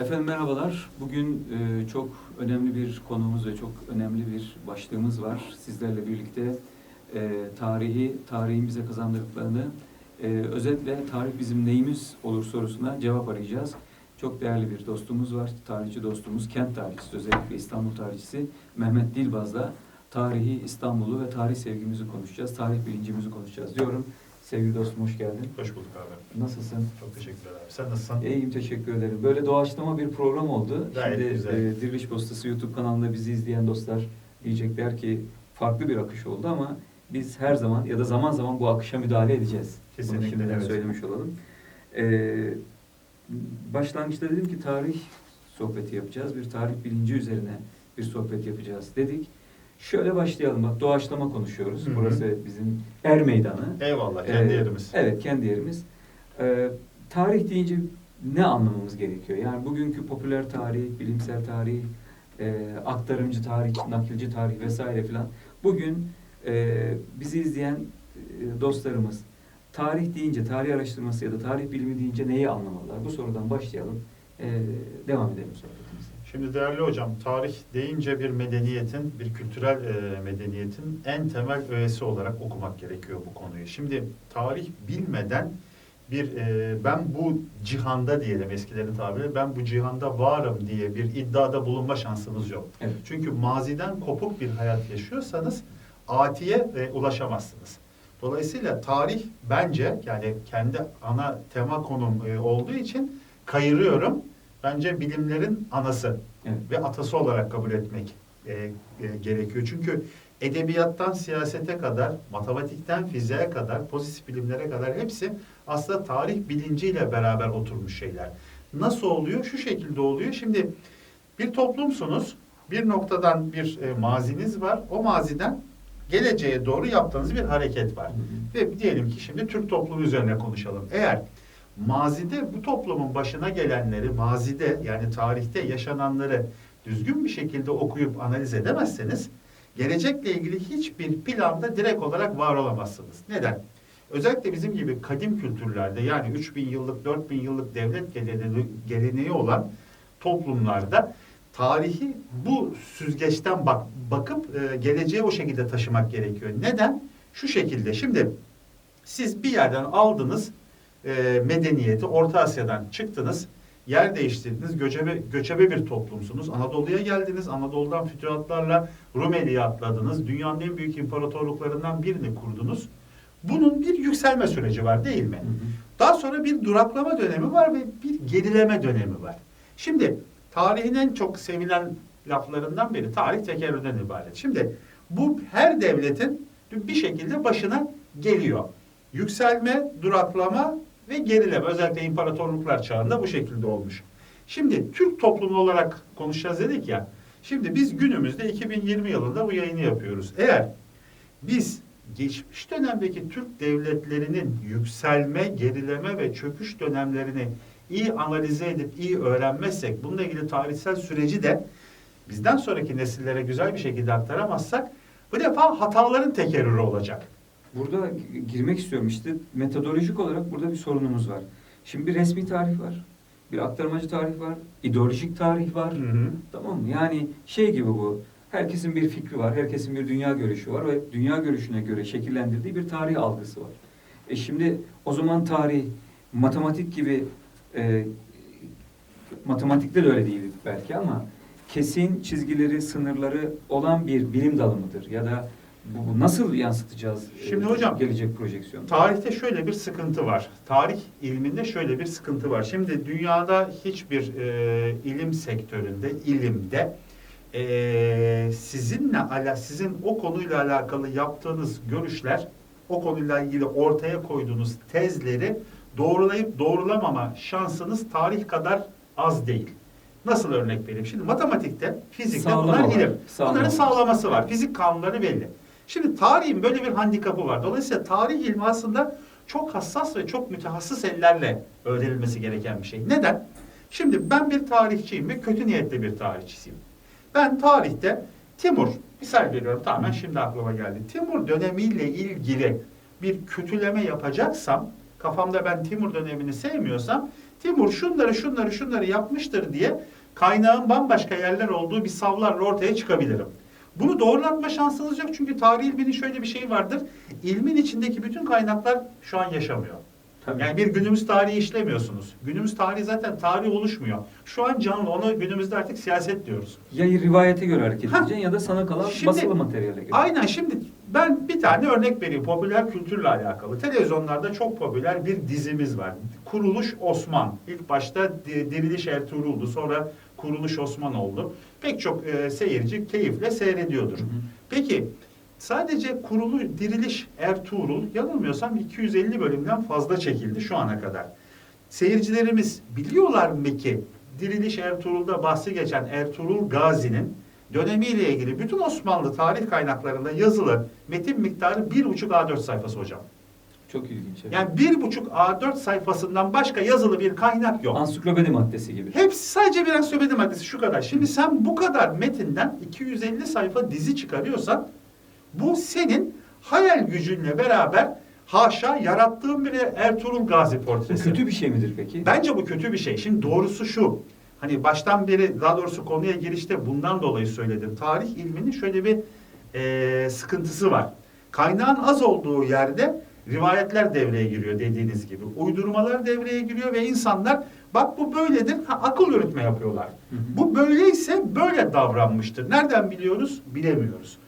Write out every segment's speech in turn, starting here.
Efendim merhabalar. Bugün e, çok önemli bir konumuz ve çok önemli bir başlığımız var. Sizlerle birlikte e, tarihi, tarihin bize kazandırdıklarını, e, özetle tarih bizim neyimiz olur sorusuna cevap arayacağız. Çok değerli bir dostumuz var, tarihçi dostumuz, kent tarihçisi, özellikle İstanbul tarihçisi Mehmet Dilbaz'la tarihi İstanbul'u ve tarih sevgimizi konuşacağız, tarih bilincimizi konuşacağız diyorum. Sevgili dostum hoş geldin. Hoş bulduk abi. Nasılsın? Çok teşekkürler abi. Sen nasılsın? İyiyim teşekkür ederim. Böyle doğaçlama bir program oldu. Gayet Şimdi güzel. e, Diriliş Postası YouTube kanalında bizi izleyen dostlar diyecekler ki farklı bir akış oldu ama biz her zaman ya da zaman zaman bu akışa müdahale edeceğiz. Kesinlikle, Bunu şimdiden evet. söylemiş olalım. Ee, başlangıçta dedim ki tarih sohbeti yapacağız. Bir tarih bilinci üzerine bir sohbet yapacağız dedik. Şöyle başlayalım. Bak doğaçlama konuşuyoruz. Hı hı. Burası bizim er meydanı. Eyvallah. Kendi Ee, yerimiz. Evet, kendi yerimiz. Ee, tarih deyince ne anlamamız gerekiyor? Yani bugünkü popüler tarih, bilimsel tarih, e, aktarımcı tarih, nakilci tarih vesaire filan. Bugün e, bizi izleyen e, dostlarımız tarih deyince, tarih araştırması ya da tarih bilimi deyince neyi anlamalılar? Bu sorudan başlayalım. E, devam edelim sohbetimize. Şimdi değerli hocam, tarih deyince bir medeniyetin, bir kültürel e, medeniyetin en temel öğesi olarak okumak gerekiyor bu konuyu. Şimdi tarih bilmeden bir e, ben bu cihanda diyelim eskilerin tabiriyle ben bu cihanda varım diye bir iddiada bulunma şansınız yok. Evet. Çünkü maziden kopuk bir hayat yaşıyorsanız atiye e, ulaşamazsınız. Dolayısıyla tarih bence yani kendi ana tema konum e, olduğu için kayırıyorum. Bence bilimlerin anası Evet. ve atası olarak kabul etmek e, e, gerekiyor. Çünkü edebiyattan siyasete kadar, matematikten fiziğe kadar, pozitif bilimlere kadar hepsi aslında tarih bilinciyle beraber oturmuş şeyler. Nasıl oluyor? Şu şekilde oluyor. Şimdi bir toplumsunuz, bir noktadan bir e, maziniz var. O maziden geleceğe doğru yaptığınız bir hareket var. Ve diyelim ki şimdi Türk toplumu üzerine konuşalım. Eğer mazide bu toplumun başına gelenleri, mazide yani tarihte yaşananları düzgün bir şekilde okuyup analiz edemezseniz gelecekle ilgili hiçbir planda direkt olarak var olamazsınız. Neden? Özellikle bizim gibi kadim kültürlerde yani 3000 yıllık, 4000 yıllık devlet geleneği, olan toplumlarda tarihi bu süzgeçten bak, bakıp e, geleceğe o şekilde taşımak gerekiyor. Neden? Şu şekilde. Şimdi siz bir yerden aldınız e, medeniyeti, Orta Asya'dan çıktınız, yer değiştirdiniz, göçebe, göçebe bir toplumsunuz. Anadolu'ya geldiniz, Anadolu'dan fütühatlarla Rumeli'ye atladınız, dünyanın en büyük imparatorluklarından birini kurdunuz. Bunun bir yükselme süreci var değil mi? Hı hı. Daha sonra bir duraklama dönemi var ve bir gerileme dönemi var. Şimdi tarihin en çok sevilen laflarından biri tarih tekerrürden ibaret. Şimdi bu her devletin bir şekilde başına geliyor. Yükselme, duraklama ve gerileme özellikle imparatorluklar çağında bu şekilde olmuş. Şimdi Türk toplumu olarak konuşacağız dedik ya. Şimdi biz günümüzde 2020 yılında bu yayını yapıyoruz. Eğer biz geçmiş dönemdeki Türk devletlerinin yükselme, gerileme ve çöküş dönemlerini iyi analize edip iyi öğrenmezsek, bununla ilgili tarihsel süreci de bizden sonraki nesillere güzel bir şekilde aktaramazsak bu defa hataların tekerrürü olacak. Burada girmek istiyorum işte metodolojik olarak burada bir sorunumuz var. Şimdi bir resmi tarih var, bir aktarmacı tarih var, ideolojik tarih var. Tamam mı? Yani şey gibi bu. Herkesin bir fikri var, herkesin bir dünya görüşü var ve dünya görüşüne göre şekillendirdiği bir tarih algısı var. E şimdi o zaman tarih matematik gibi e, matematikte de öyle değil belki ama kesin çizgileri, sınırları olan bir bilim dalı mıdır? Ya da bu, nasıl yansıtacağız e, Şimdi hocam, gelecek projeksiyonu? Tarihte şöyle bir sıkıntı var. Tarih ilminde şöyle bir sıkıntı var. Şimdi dünyada hiçbir e, ilim sektöründe, ilimde e, sizinle ala, sizin o konuyla alakalı yaptığınız görüşler, o konuyla ilgili ortaya koyduğunuz tezleri doğrulayıp doğrulamama şansınız tarih kadar az değil. Nasıl örnek vereyim? Şimdi matematikte, fizikte Sağlama bunlar var, ilim. sağlama Bunların sağlaması var. Fizik kanunları belli. Şimdi tarihin böyle bir handikapı var. Dolayısıyla tarih ilmi aslında çok hassas ve çok mütehassıs ellerle öğrenilmesi gereken bir şey. Neden? Şimdi ben bir tarihçiyim ve kötü niyetli bir tarihçisiyim. Ben tarihte Timur, misal veriyorum tamamen şimdi aklıma geldi. Timur dönemiyle ilgili bir kötüleme yapacaksam, kafamda ben Timur dönemini sevmiyorsam, Timur şunları şunları şunları yapmıştır diye kaynağın bambaşka yerler olduğu bir savlarla ortaya çıkabilirim. Bunu doğrulatma şansınız yok çünkü tarih ilminin şöyle bir şeyi vardır. İlmin içindeki bütün kaynaklar şu an yaşamıyor. Tabii. Yani bir günümüz tarihi işlemiyorsunuz. Günümüz tarihi zaten tarih oluşmuyor. Şu an canlı ona günümüzde artık siyaset diyoruz. Ya rivayete göre hareket Ha. edeceksin ya da sana kalan Şimdi- basılı materyale göre. Aynen şimdi ben bir tane örnek vereyim popüler kültürle alakalı. Televizyonlarda çok popüler bir dizimiz var. Kuruluş Osman. İlk başta Di- Diriliş Ertuğrul'du. Sonra Kuruluş Osman oldu. Pek çok e, seyirci keyifle seyrediyordur. Hı hı. Peki sadece kurulu Diriliş Ertuğrul yanılmıyorsam 250 bölümden fazla çekildi şu ana kadar. Seyircilerimiz biliyorlar mı ki Diriliş Ertuğrul'da bahsi geçen Ertuğrul Gazi'nin dönemiyle ilgili bütün Osmanlı tarih kaynaklarında yazılı metin miktarı 1,5 A4 sayfası hocam. Çok ilginç. evet. Yani 1,5 A4 sayfasından başka yazılı bir kaynak yok. Ansiklopedi maddesi gibi. Hepsi sadece bir ansiklopedi maddesi şu kadar. Şimdi sen bu kadar metinden 250 sayfa dizi çıkarıyorsan bu senin hayal gücünle beraber haşa yarattığın bir Ertuğrul Gazi Bu portresi. kötü bir şey midir peki? Bence bu kötü bir şey. Şimdi doğrusu şu. Hani baştan beri daha doğrusu konuya girişte bundan dolayı söyledim. Tarih ilminin şöyle bir eee, sıkıntısı var. Kaynağın az olduğu yerde rivayetler devreye giriyor dediğiniz gibi. Uydurmalar devreye giriyor ve insanlar bak bu böyledir ha, akıl yürütme yapıyorlar. Hı hı. Bu böyleyse böyle davranmıştır. Nereden biliyoruz? Bilemiyoruz.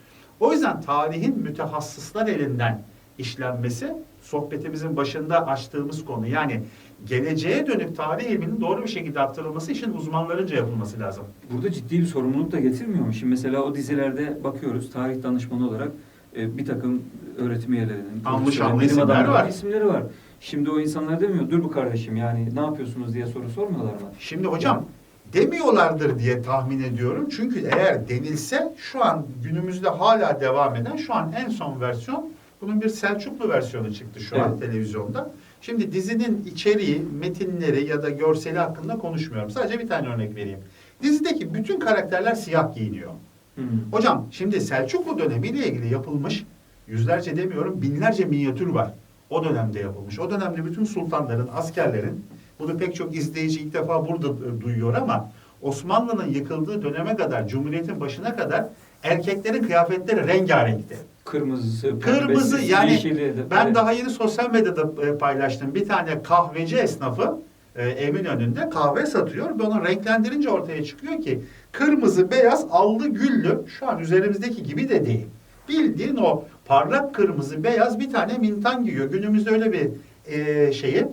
O yüzden tarihin mütehassıslar elinden işlenmesi sohbetimizin başında açtığımız konu. Yani geleceğe dönük tarih ilminin doğru bir şekilde aktarılması işin uzmanlarınca yapılması lazım. Burada ciddi bir sorumluluk da getirmiyor mu? Şimdi mesela o dizilerde bakıyoruz tarih danışmanı olarak e, bir takım öğretim üyelerinin, Anlı şanlı isimler var. isimleri var. Şimdi o insanlar demiyor, dur bu kardeşim yani ne yapıyorsunuz diye soru sormuyorlar mı? Şimdi hocam demiyorlardır diye tahmin ediyorum. Çünkü eğer denilse şu an günümüzde hala devam eden şu an en son versiyon bunun bir Selçuklu versiyonu çıktı şu an Evet. televizyonda. Şimdi dizinin içeriği, metinleri ya da görseli hakkında konuşmuyorum. Sadece bir tane örnek vereyim. Dizideki bütün karakterler siyah giyiniyor. Hı. Hocam şimdi Selçuklu dönemiyle ilgili yapılmış yüzlerce demiyorum binlerce minyatür var. O dönemde yapılmış. O dönemde bütün sultanların, askerlerin bunu pek çok izleyici ilk defa burada e, duyuyor ama Osmanlı'nın yıkıldığı döneme kadar, Cumhuriyet'in başına kadar erkeklerin kıyafetleri rengarenkti. Kırmızısı, Kırmızı pembesi, yani yeşili ben evet. daha yeni sosyal medyada e, paylaştım. Bir tane kahveci esnafı e, evin önünde kahve satıyor ve onu renklendirince ortaya çıkıyor ki kırmızı, beyaz, allı, güllü şu an üzerimizdeki gibi de değil. Bildiğin o parlak kırmızı, beyaz bir tane mintan giyiyor. Günümüzde öyle bir e, şeyi,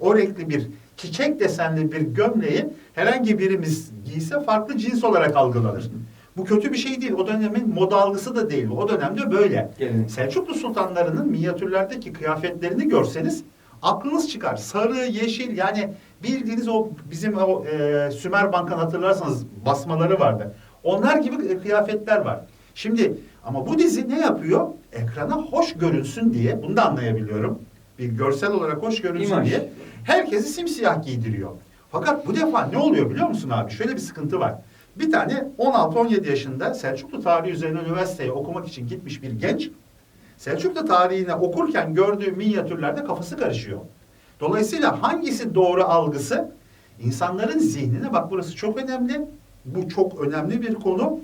o renkli bir çiçek desenli bir gömleği herhangi birimiz giyse farklı cins olarak algılanır. Bu kötü bir şey değil. O dönemin moda algısı da değil. O dönemde böyle. Gelenek. Selçuklu sultanlarının minyatürlerdeki kıyafetlerini görseniz aklınız çıkar. Sarı, yeşil yani bildiğiniz o bizim o e, Sümer Bank'ın hatırlarsanız basmaları vardı. Onlar gibi kıyafetler var. Şimdi ama bu dizi ne yapıyor? Ekrana hoş görünsün diye bunu da anlayabiliyorum. Bir görsel olarak hoş görünsün İmaj. diye herkesi simsiyah giydiriyor. Fakat bu defa ne oluyor biliyor musun abi? Şöyle bir sıkıntı var. Bir tane 16-17 yaşında Selçuklu tarihi üzerine üniversiteye okumak için gitmiş bir genç Selçuklu tarihini okurken gördüğü minyatürlerde kafası karışıyor. Dolayısıyla hangisi doğru algısı insanların zihnine bak burası çok önemli. Bu çok önemli bir konu.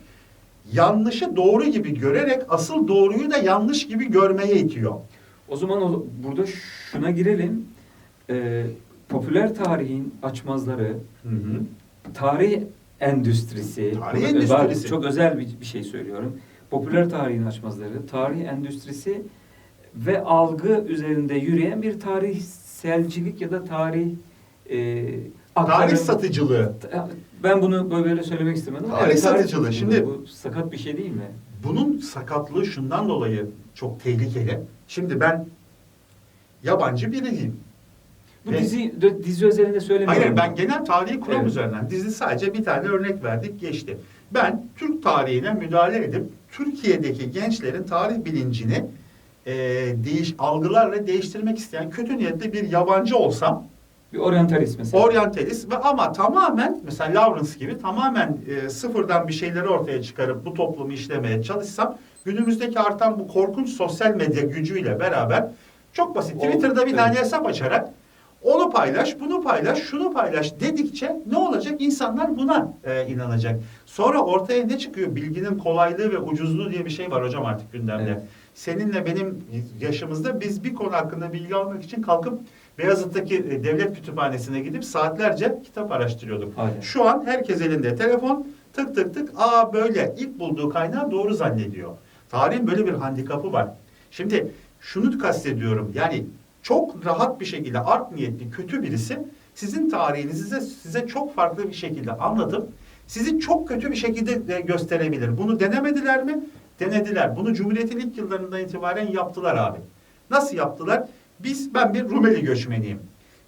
Yanlışı doğru gibi görerek asıl doğruyu da yanlış gibi görmeye itiyor. O zaman o, burada şuna girelim. Ee, popüler tarihin açmazları, Hı hı. tarih endüstrisi, Tarih Bunu- endüstrisi. bak, çok özel bir, bir şey söylüyorum. Popüler tarihin açmazları, tarih endüstrisi ve algı üzerinde yürüyen bir tarihselcilik ya da tarih e, Tarih satıcılığı. Ben bunu böyle söylemek istemedim. ama Tarih evet, satıcılığı. Şimdi- bu sakat bir şey değil mi? Bunun sakatlığı şundan dolayı çok tehlikeli. Şimdi ben yabancı biriyim. Bu Ve- dizi dizi özelinde söylemiyorum. Hayır ben genel tarihi kuram Evet. üzerinden dizi sadece bir tane örnek verdik geçti. Ben Türk tarihine müdahale edip Türkiye'deki gençlerin tarih bilincini e, değiş algılarla değiştirmek isteyen kötü niyetli bir yabancı olsam bir oryantalist mesela. oryantalist ve ama tamamen mesela Lawrence gibi tamamen e, sıfırdan bir şeyleri ortaya çıkarıp bu toplumu işlemeye çalışsam günümüzdeki artan bu korkunç sosyal medya gücüyle beraber çok basit O- Twitter'da bir evet. tane hesap açarak Onu paylaş, bunu paylaş, şunu paylaş dedikçe ne olacak? İnsanlar buna e, inanacak. Sonra ortaya ne çıkıyor? Bilginin kolaylığı ve ucuzluğu diye bir şey var hocam artık gündemde. Evet. Seninle benim yaşımızda biz bir konu hakkında bilgi almak için kalkıp Beyazıt'taki e, devlet kütüphanesine gidip saatlerce kitap araştırıyorduk. Aynen. Şu an herkes elinde telefon tık tık tık aa böyle ilk bulduğu kaynağı doğru zannediyor. Tarihin böyle bir handikapı var. Şimdi şunu kastediyorum yani çok rahat bir şekilde art niyetli kötü birisi sizin tarihinizi size, size çok farklı bir şekilde anlatıp sizi çok kötü bir şekilde de gösterebilir. Bunu denemediler mi? Denediler. Bunu Cumhuriyet'in ilk yıllarından itibaren yaptılar abi. Nasıl yaptılar? Biz, ben bir Rumeli göçmeniyim.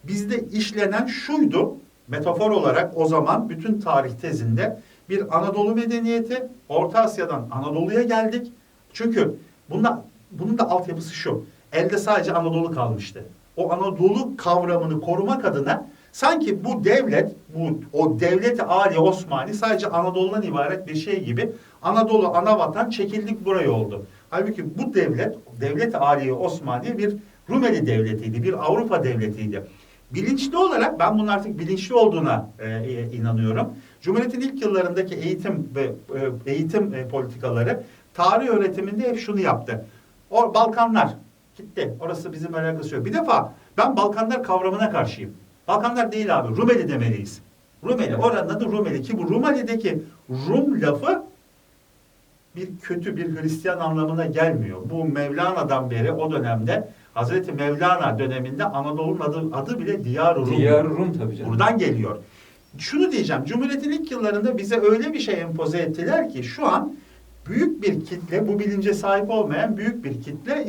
Bizde işlenen şuydu, metafor olarak o zaman bütün tarih tezinde bir Anadolu medeniyeti, Orta Asya'dan Anadolu'ya geldik. Çünkü bunda, bunun da altyapısı şu, elde sadece Anadolu kalmıştı. O Anadolu kavramını korumak adına sanki bu devlet, bu o devleti Ali Osmani sadece Anadolu'dan ibaret bir şey gibi Anadolu ana vatan çekildik buraya oldu. Halbuki bu devlet, devlet Ali Osmani bir Rumeli devletiydi, bir Avrupa devletiydi. Bilinçli olarak ben bunun artık bilinçli olduğuna e, e, inanıyorum. Cumhuriyet'in ilk yıllarındaki eğitim ve e, eğitim e, politikaları tarih öğretiminde hep şunu yaptı. O Balkanlar gitti. Orası bizim alakası yok. Bir defa ben Balkanlar kavramına karşıyım. Balkanlar değil abi. Rumeli demeliyiz. Rumeli. Oranın adı Rumeli ki bu Rumeli'deki Rum lafı bir kötü bir Hristiyan anlamına gelmiyor. Bu Mevlana'dan beri o dönemde Hazreti Mevlana döneminde Anadolu'nun adı, adı bile Diyar Rum. Diyar Rum tabii canım. Buradan geliyor. Şunu diyeceğim. Cumhuriyet'in ilk yıllarında bize öyle bir şey empoze ettiler ki şu an büyük bir kitle, bu bilince sahip olmayan büyük bir kitle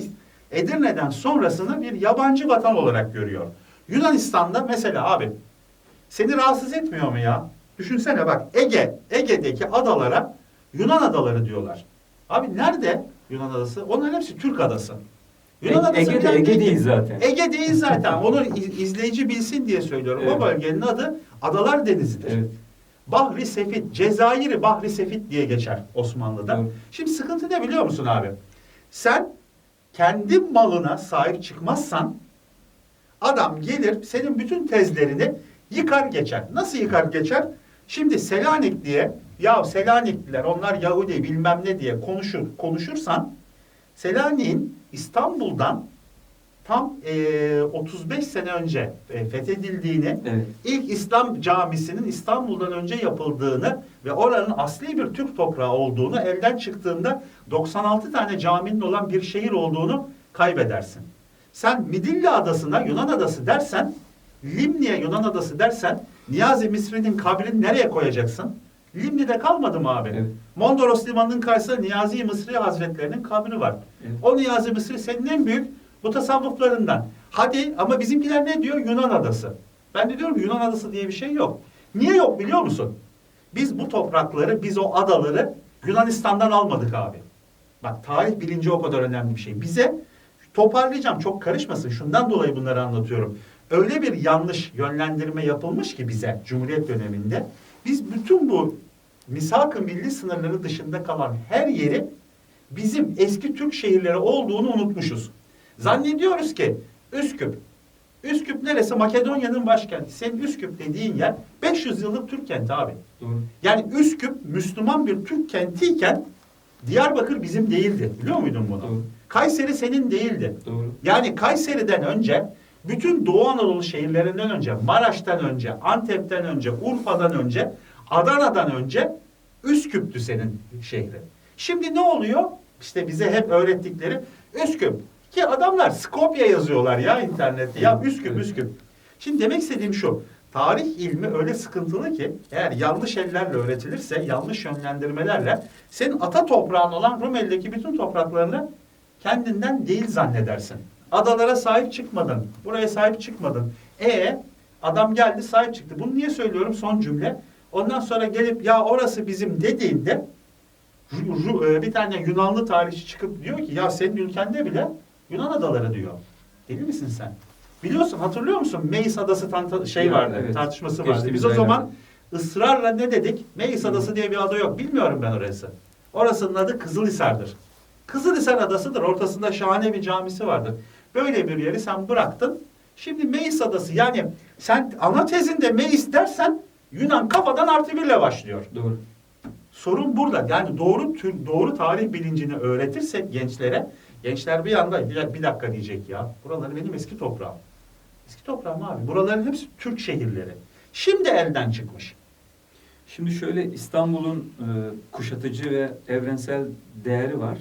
Edirne'den sonrasını bir yabancı vatan olarak görüyor. Yunanistan'da mesela abi seni rahatsız etmiyor mu ya? Düşünsene bak Ege, Ege'deki adalara Yunan adaları diyorlar. Abi nerede Yunan adası? Onların hepsi Türk adası. Ege- Ege'de kendi- Ege değil zaten. Ege değil zaten. Onu iz- izleyici bilsin diye söylüyorum. O Evet. bölgenin adı Adalar Denizi'dir. Evet. Bahri Sefit, Cezayir'i Bahri Sefit diye geçer Osmanlı'da. Doğru. Şimdi sıkıntı ne biliyor musun abi? Sen kendi malına sahip çıkmazsan adam gelir senin bütün tezlerini yıkar geçer. Nasıl yıkar geçer? Şimdi Selanik diye ya Selanikliler onlar Yahudi bilmem ne diye konuşur konuşursan Selanik'in İstanbul'dan tam eee, 35 sene önce e, fethedildiğini Evet. İlk İslam camisinin İstanbul'dan önce yapıldığını ve oranın asli bir Türk toprağı olduğunu elden çıktığında 96 tane caminin olan bir şehir olduğunu kaybedersin. Sen Midilli Adası'na Yunan Adası dersen, Limni'ye Yunan Adası dersen Niyazi Misri'nin kabrini nereye koyacaksın? Limni'de kalmadı mı abi? Evet. Mondros Limanı'nın karşısında Niyazi Mısri Hazretlerinin kabri var. Evet. O Niyazi Mısri senin en büyük bu tasavvuflarından. Hadi ama bizimkiler ne diyor? Yunan adası. Ben de diyorum Yunan adası diye bir şey yok. Niye yok biliyor musun? Biz bu toprakları, biz o adaları Yunanistan'dan almadık abi. Bak tarih bilinci o kadar önemli bir şey. Bize toparlayacağım çok karışmasın. Şundan dolayı bunları anlatıyorum. Öyle bir yanlış yönlendirme yapılmış ki bize Cumhuriyet döneminde biz bütün bu misak-ı milli sınırları dışında kalan her yeri bizim eski Türk şehirleri olduğunu unutmuşuz. Zannediyoruz ki Üsküp, Üsküp neresi? Makedonya'nın başkenti. Senin Üsküp dediğin yer 500 yıllık Türk kenti abi. Doğru. Yani Üsküp Müslüman bir Türk kentiyken Diyarbakır bizim değildi. Biliyor muydun bunu? Doğru. Kayseri senin değildi. Doğru. Yani Kayseri'den önce bütün Doğu Anadolu şehirlerinden önce, Maraş'tan önce, Antep'ten önce, Urfa'dan önce, Adana'dan önce Üsküp'tü senin şehrin. Şimdi ne oluyor? İşte bize hep öğrettikleri Üsküp. Ki adamlar Skopje yazıyorlar ya internette. Ya Üsküp. Üsküp. Şimdi demek istediğim şu. Tarih ilmi öyle sıkıntılı ki eğer yanlış ellerle öğretilirse, yanlış yönlendirmelerle senin ata toprağın olan Rumeli'deki bütün topraklarını kendinden değil zannedersin. Adalara sahip çıkmadın. Buraya sahip çıkmadın. E adam geldi sahip çıktı. Bunu niye söylüyorum son cümle? Ondan sonra gelip ya orası bizim dediğinde e, bir tane Yunanlı tarihçi çıkıp diyor ki ya senin ülkende bile Yunan adaları diyor. Deli misin sen? Biliyorsun hatırlıyor musun? Meis Adası tanta- şey vardı, evet. tartışması vardı. Geçtiğimiz Biz o zaman ısrarla ne dedik? Meis Adası diye bir ada yok. Bilmiyorum ben orası. Orasının adı Kızılhisar'dır. Kızılhisar adasıdır. Ortasında şahane bir camisi vardır. Böyle bir yeri sen bıraktın. Şimdi Meis Adası yani sen ana tezinde Meis dersen Yunan kafadan artı birle başlıyor. Doğru. Sorun burada. Yani doğru tür, doğru tarih bilincini öğretirsek gençlere, gençler bir anda bir, bir dakika diyecek ya. Buraları benim eski toprağım. Eski toprağım abi. Buraların hepsi Türk şehirleri. Şimdi elden çıkmış. Şimdi şöyle İstanbul'un e, kuşatıcı ve evrensel değeri var.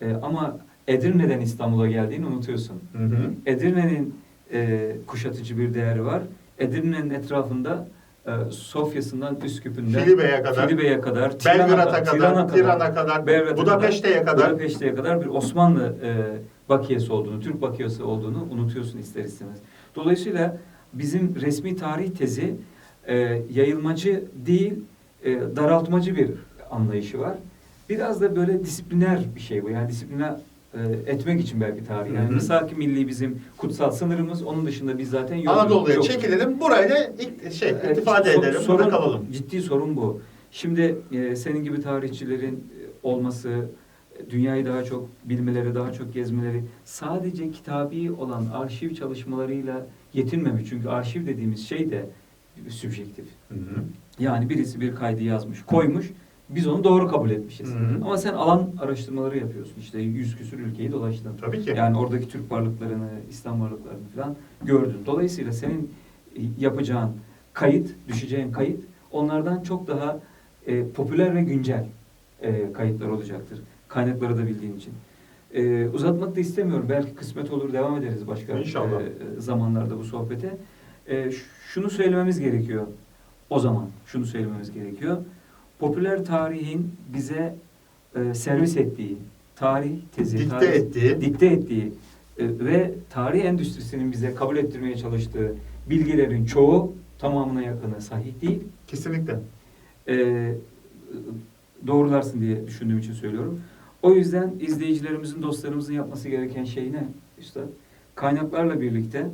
E, ama Edirne'den İstanbul'a geldiğini unutuyorsun. Hı hı. Edirne'nin e, kuşatıcı bir değeri var. Edirne'nin etrafında e, Sofya'sından Üsküp'ünden Filibe'ye kadar, Filibe'ye kadar, Belgrad'a kadar, Tiran'a Tiran'a kadar, Belgrad'a Budapeşte'ye kadar. Budapeşte'ye kadar bir Osmanlı e, bakiyesi olduğunu, Türk bakiyesi olduğunu unutuyorsun ister istemez. Dolayısıyla bizim resmi tarih tezi e, yayılmacı değil, e, daraltmacı bir anlayışı var. Biraz da böyle disipliner bir şey bu. Yani disipline e, etmek için belki tarih. Yani misaki milli bizim kutsal sınırımız. Onun dışında biz zaten yok. Anadolu'ya yok. çekilelim. Burayla ilk şey Evet, ittifade so- edelim. sorun- Burada kalalım. Ciddi sorun bu. Şimdi e, senin gibi tarihçilerin e, olması, e, dünyayı daha çok bilmeleri, daha çok gezmeleri sadece kitabi olan arşiv çalışmalarıyla yetinmemiş. Çünkü arşiv dediğimiz şey de sübjektif. Hı hı. Yani birisi bir kaydı yazmış, koymuş. Biz onu doğru kabul etmişiz. Hı hı. Ama sen alan araştırmaları yapıyorsun. İşte yüz küsür ülkeyi dolaştın. Tabii ki. Yani oradaki Türk varlıklarını, İslam varlıklarını falan gördün. Dolayısıyla senin yapacağın kayıt, düşeceğin kayıt onlardan çok daha e, popüler ve güncel e, kayıtlar olacaktır. Kaynakları da bildiğin için. E, uzatmak da istemiyorum. Belki kısmet olur devam ederiz başka İnşallah. e, zamanlarda bu sohbete. E, şunu söylememiz gerekiyor. O zaman şunu söylememiz gerekiyor. Popüler tarihin bize e, servis ettiği tarih tezi, Dikte tarih, ettiği. dikte ettiği e, ve tarih endüstrisinin bize kabul ettirmeye çalıştığı bilgilerin çoğu tamamına yakını sahih değil. Kesinlikle. E, doğrularsın diye düşündüğüm için söylüyorum. O yüzden izleyicilerimizin, dostlarımızın yapması gereken şey ne? Üstad, kaynaklarla birlikte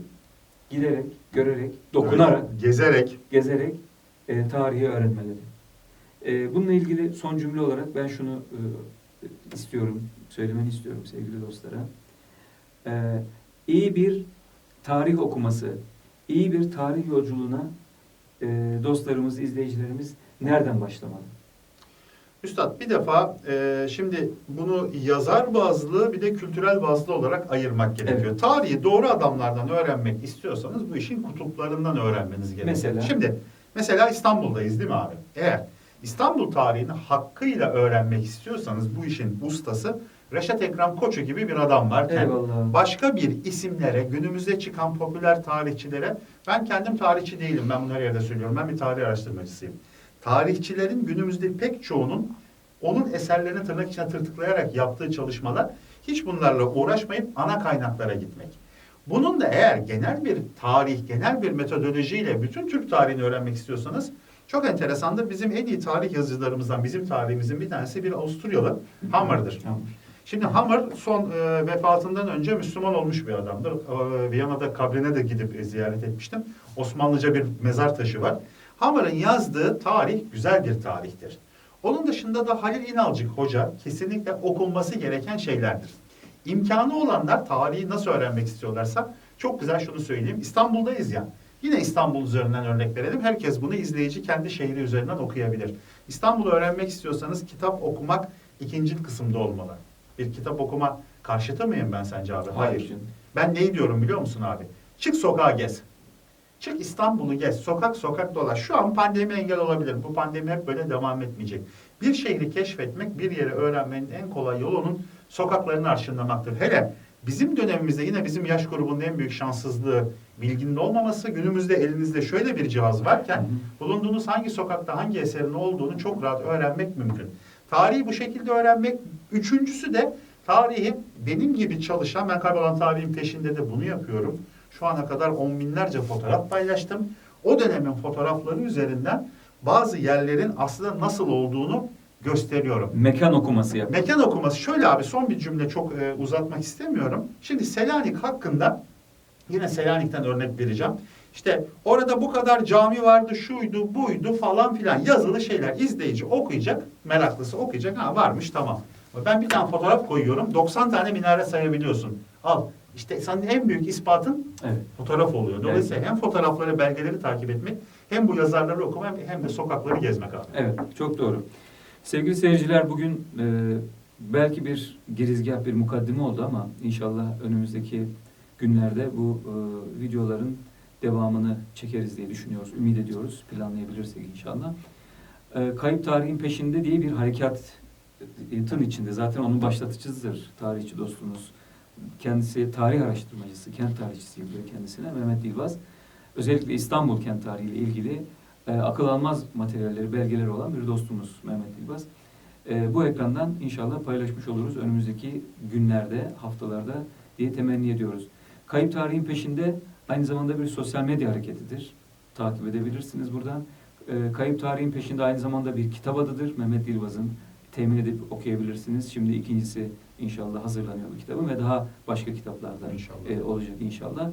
giderek, görerek, dokunarak, Öyle, gezerek. gezerek e, tarihi öğrenmeleri. E, bununla ilgili son cümle olarak ben şunu e, istiyorum, söylemeni istiyorum sevgili dostlara. E, iyi bir tarih okuması, iyi bir tarih yolculuğuna e, dostlarımız, izleyicilerimiz nereden başlamalı? Üstad bir defa e, şimdi bunu yazar bazlı bir de kültürel bazlı olarak ayırmak gerekiyor. Tarihi doğru adamlardan öğrenmek istiyorsanız bu işin kutuplarından öğrenmeniz gerekiyor. Mesela? Şimdi mesela İstanbul'dayız değil mi abi? Eğer İstanbul tarihini hakkıyla öğrenmek istiyorsanız bu işin ustası Reşat Ekrem Koçu gibi bir adam varken Eyvallah. başka bir isimlere, günümüzde çıkan popüler tarihçilere, ben kendim tarihçi değilim, ben her yerde söylüyorum, ben bir tarih araştırmacısıyım. Tarihçilerin günümüzde pek çoğunun onun eserlerini tırnak içine tırtıklayarak yaptığı çalışmalar hiç bunlarla uğraşmayıp ana kaynaklara gitmek. Bunun da eğer genel bir tarih, genel bir metodolojiyle bütün Türk tarihini öğrenmek istiyorsanız çok enteresandır. Bizim en iyi tarih yazıcılarımızdan, bizim tarihimizin bir tanesi bir Avusturyalı Hammer'dır. Şimdi Hammer son e, vefatından önce Müslüman olmuş bir adamdır. E, Viyana'da kabrine de gidip e, ziyaret etmiştim. Osmanlıca bir mezar taşı var. Hammer'ın yazdığı tarih güzel bir tarihtir. Onun dışında da Halil İnalcık Hoca kesinlikle okunması gereken şeylerdir. İmkanı olanlar tarihi nasıl öğrenmek istiyorlarsa çok güzel şunu söyleyeyim. İstanbul'dayız ya. Yine İstanbul üzerinden örnek verelim. Herkes bunu izleyici kendi şehri üzerinden okuyabilir. İstanbul'u öğrenmek istiyorsanız kitap okumak ikinci kısımda olmalı. Bir kitap okuma karşıtı mıyım ben sence abi? Hayır. canım. Ben neyi diyorum biliyor musun abi? Çık sokağa gez. Çık İstanbul'u gez. Sokak sokak dolaş. Şu an pandemi engel olabilir. Bu pandemi hep böyle devam etmeyecek. Bir şehri keşfetmek, bir yeri öğrenmenin en kolay yolunun sokaklarını arşınlamaktır. Hele bizim dönemimizde yine bizim yaş grubunun en büyük şanssızlığı bilginin olmaması. Günümüzde elinizde şöyle bir cihaz varken bulunduğunuz hangi sokakta hangi eserin olduğunu çok rahat öğrenmek mümkün. Tarihi bu şekilde öğrenmek. Üçüncüsü de tarihi benim gibi çalışan, ben kaybolan tarihin peşinde de bunu yapıyorum. Şu ana kadar on binlerce fotoğraf paylaştım. O dönemin fotoğrafları üzerinden bazı yerlerin aslında nasıl olduğunu gösteriyorum. Mekan okuması yap. Mekan okuması şöyle abi son bir cümle çok e, uzatmak istemiyorum. Şimdi Selanik hakkında yine Selanik'ten örnek vereceğim. İşte orada bu kadar cami vardı, şuydu, buydu falan filan yazılı şeyler izleyici okuyacak, meraklısı okuyacak. Ha varmış tamam. Ben bir tane fotoğraf koyuyorum. 90 tane minare sayabiliyorsun. Al işte senin en büyük ispatın Evet. fotoğraf oluyor. Dolayısıyla Evet. hem fotoğrafları, belgeleri takip etmek, hem bu yazarları okumak hem de sokakları gezmek abi. Evet, çok doğru. Sevgili seyirciler bugün e, belki bir girizgah, bir mukaddime oldu ama inşallah önümüzdeki günlerde bu e, videoların devamını çekeriz diye düşünüyoruz, ümit ediyoruz, planlayabilirsek inşallah. E, Kayıp Tarihin Peşinde diye bir harekatın içinde, zaten onun başlatıcısıdır tarihçi dostumuz. Kendisi tarih araştırmacısı, kent tarihçisi diyor kendisine Mehmet Dilbaz. Özellikle İstanbul kent tarihiyle ilgili e, akıl almaz materyalleri, belgeleri olan bir dostumuz Mehmet Dilbaz. E, bu ekrandan inşallah paylaşmış oluruz önümüzdeki günlerde, haftalarda diye temenni ediyoruz. Kayıp tarihin peşinde aynı zamanda bir sosyal medya hareketidir. Takip edebilirsiniz buradan. E, Kayıp tarihin peşinde aynı zamanda bir kitap adıdır. Mehmet Dilbaz'ın temin edip okuyabilirsiniz. Şimdi ikincisi inşallah hazırlanıyor bu kitabın ve daha başka kitaplarda İnşallah. e, olacak inşallah.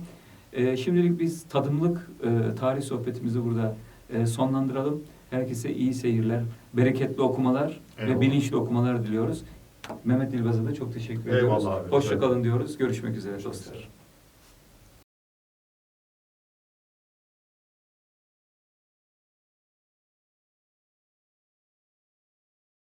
E, şimdilik biz tadımlık e, tarih sohbetimizi burada e, sonlandıralım. Herkese iyi seyirler, bereketli okumalar ve Eyvallah. bilinçli okumalar diliyoruz. Mehmet Dilbaz'a da çok teşekkür Eyvallah ediyoruz. abi. Hoşça kalın diyoruz. Görüşmek üzere dostlar.